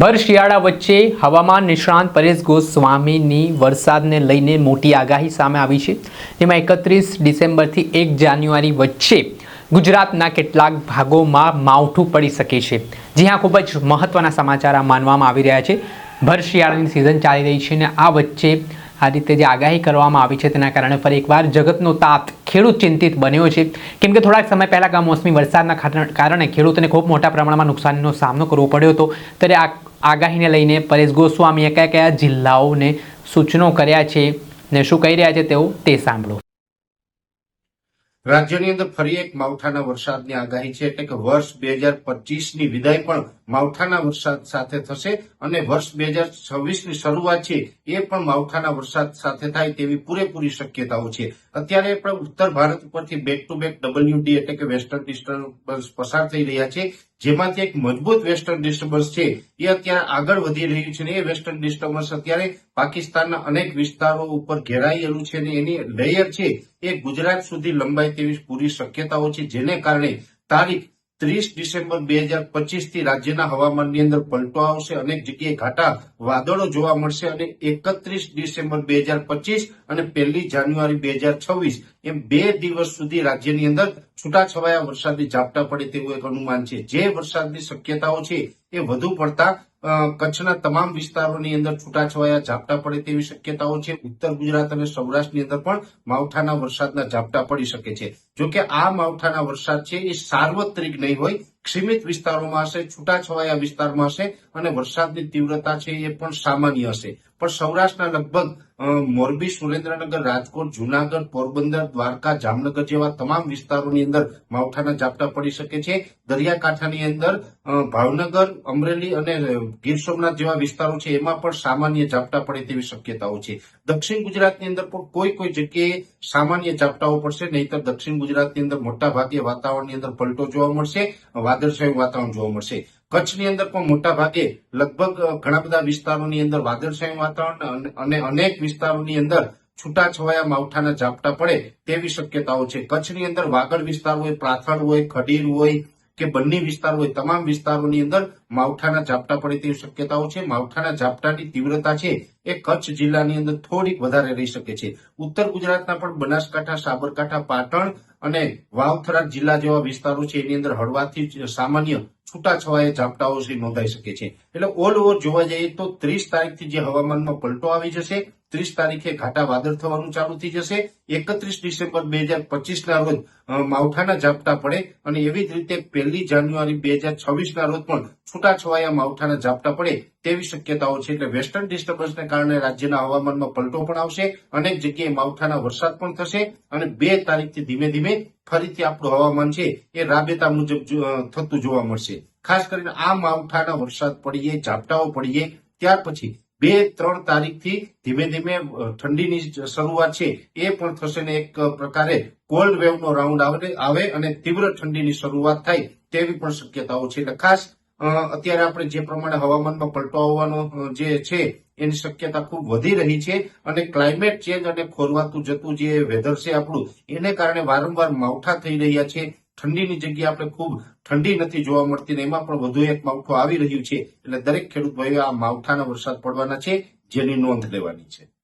ભર શિયાળા વચ્ચે હવામાન નિષ્ણાંત પરેશ ગોસ્વામીની વરસાદને લઈને મોટી આગાહી સામે આવી છે. જેમાં એકત્રીસ ડિસેમ્બરથી એક જાન્યુઆરી વચ્ચે ગુજરાતના કેટલાક ભાગોમાં માવઠું પડી શકે છે. જ્યાં ખૂબ જ મહત્ત્વના સમાચાર માનવામાં આવી રહ્યા છે. ભર શિયાળાની સિઝન ચાલી રહી છે અને આ વચ્ચે આ રીતે જે આગાહી કરવામાં આવી છે તેના કારણે ફરી એકવાર જગતનો તાત ખેડૂત ચિંતિત બન્યો છે. કેમ કે થોડાક સમય પહેલાં કમોસમી વરસાદના કારણે ખેડૂતોને ખૂબ મોટા પ્રમાણમાં નુકસાનનો સામનો કરવો પડ્યો હતો. ત્યારે આ આગાહીને લઈને પરેશ ગોસ્વામીએ કયા કયા જિલ્લાઓને સૂચનો કર્યા છે ને શું કહી રહ્યા છે તેઓ તે સાંભળો. રાજ્યની અંદર ફરી એક માવઠાના વરસાદની આગાહી છે એટલે કે વર્ષ બે હજાર પચીસની વિદાય પણ માવઠાના વરસાદ સાથે થશે અને વર્ષ બે હજાર છવ્વીસની શરૂઆત છે એ પણ માવઠાના વરસાદ સાથે થાય તેવી પૂરેપૂરી શક્યતાઓ છે. અત્યારે પણ ઉત્તર ભારત ઉપરથી બેક ટુ બેક ડબલ્યુડી એટલે કે વેસ્ટર્ન ડિસ્ટર્બન્સ પસાર થઈ રહ્યા છે. જેમાંથી એક મજબૂત વેસ્ટર્ન ડિસ્ટર્બન્સ છે, એ અત્યારે આગળ વધી રહ્યું છે એ વેસ્ટર્ન ડિસ્ટર્બન્સ અત્યારે પાકિસ્તાનના અનેક વિસ્તારો ઉપર ઘેરાયેલું છે અને એની લેયર છે એ ગુજરાત સુધી લંબાય તેવી પૂરી શક્યતાઓ છે, જેને કારણે તારીખ ત્રીસ ડિસેમ્બર બે હજાર પચીસથી રાજ્યના હવામાનની અંદર પલટો આવશે, અનેક જગ્યાએ ઘાટા વાદળો જોવા મળશે અને એકત્રીસ ડિસેમ્બર બે હજાર પચીસ અને પહેલી જાન્યુઆરી બે હજાર છવ્વીસ એમ બે દિવસ સુધી રાજ્યની અંદર છૂટાછવાયા વરસાદની ઝાપટા પડે તેવું એક અનુમાન છે. જે વરસાદની શક્યતાઓ છે એ વધુ પડતા કચ્છના તમામ વિસ્તારોની અંદર છૂટાછવાયા ઝાપટા પડે તેવી શક્યતાઓ છે. ઉત્તર ગુજરાત અને સૌરાષ્ટ્રની અંદર પણ માવઠાના વરસાદના ઝાપટા પડી શકે છે. જો કે આ માવઠાના વરસાદ છે એ સાર્વત્રિક નહીં હોય સીમિત વિસ્તારોમાં હશે, છૂટાછવાયા વિસ્તારમાં હશે અને વરસાદની તીવ્રતા છે એ પણ સામાન્ય હશે. પણ સૌરાષ્ટ્રના લગભગ મોરબી, સુરેન્દ્રનગર, રાજકોટ, જુનાગઢ, પોરબંદર, દ્વારકા, જામનગર જેવા તમામ વિસ્તારોની અંદર માવઠાના ઝાપટા પડી શકે છે. દરિયાકાંઠાની અંદર ભાવનગર, અમરેલી અને ગીર સોમનાથ જેવા વિસ્તારો છે એમાં પણ સામાન્ય ઝાપટા પડે તેવી શક્યતાઓ છે. દક્ષિણ ગુજરાતની અંદર પણ કોઈ કોઈ જગ્યાએ સામાન્ય ઝાપટાઓ પડશે, નહીતર દક્ષિણ ગુજરાતની અંદર મોટા ભાગે વાતાવરણની અંદર પલટો જોવા મળશે. વાદળછાયું વાતાવરણ જોવા મળશે. કચ્છની અંદર પણ મોટા ભાગે લગભગ ઘણા બધા વિસ્તારોની અંદર વાદળછાયું વાતાવરણ અને- અને અનેક વિસ્તારોની અંદર છૂટાછવાયા માવઠાના ઝાપટા પડે તેવી શક્યતાઓ છે. કચ્છની અંદર વાગડ વિસ્તાર હોય, પ્રાથળ હોય, ખડીર હોય કે બંને વિસ્તાર હોય, તમામ વિસ્તારોની અંદર માવઠાના ઝાપટા પડે તેવી શક્યતાઓ છે. માવઠાના ઝાપટાની તીવ્રતા છે એ કચ્છ જિલ્લાની અંદર થોડીક વધારે રહી શકે છે. ઉત્તર ગુજરાતના પણ બનાસકાંઠા, સાબરકાંઠા, પાટણ અને વાવથરા જિલ્લા જેવા વિસ્તારો છે એની અંદર હળવાથી સામાન્ય છૂટાછવાયા ઝાપટાઓ છે નોંધાઈ શકે છે. એટલે ઓલ ઓવર જોવા જઈએ તો ત્રીસ તારીખથી જે હવામાનમાં પલટો આવી જશે, ત્રીસ તારીખે ઘાટા વાદળ થવાનું ચાલુ થઈ જશે, એકત્રીસ ડિસેમ્બર બે હજાર પચીસના રોજ માવઠાના ઝાપટા પડે અને એવી જ રીતે પહેલી જાન્યુઆરી બે હજાર છવ્વીસના રોજ પણ છૂટાછવાયા માવઠાના ઝાપટા પડે તેવી શક્યતાઓ છે. એટલે વેસ્ટર્ન ડિસ્ટર્બન્સને કારણે રાજ્યના હવામાનમાં પલટો પણ આવશે, અનેક જગ્યાએ માવઠાના વરસાદ પણ થશે અને બે તારીખથી ધીમે ધીમે ફરીથી આપણું હવામાન છે એ રાબેતા મુજબ થતું જોવા મળશે. ખાસ કરીને આ માવઠાના વરસાદ પડીએ, ઝાપટાઓ પડીએ, ત્યાર પછી બે, ત્રણ તારીખથી ધીમે ધીમે ઠંડીની શરૂઆત છે. એ પણ થશે ને એક પ્રકારે કોલ્ડ વેવનો રાઉન્ડ આવે અને તીવ્ર ઠંડીની શરૂઆત થાય તેવી પણ શક્યતાઓ છે. એટલે ખાસ અત્યારે આપણે જે પ્રમાણે હવામાનમાં પલટો આવવાનો જે છે, એની શક્યતા ખૂબ વધી રહી છે અને ક્લાઇમેટ ચેન્જ અને ખોરવાતું જતું જે વેધર છે આપણું, એને કારણે વારંવાર માવઠા થઈ રહ્યા છે. ઠંડીની જગ્યાએ આપણે ખૂબ ઠંડી નથી જોવા મળતી ને એમાં પણ વધુ એક માવઠું આવી રહ્યું છે. એટલે દરેક ખેડૂત ભાઈઓ આ માવઠાના વરસાદ પડવાના છે, જેની નોંધ લેવાની છે.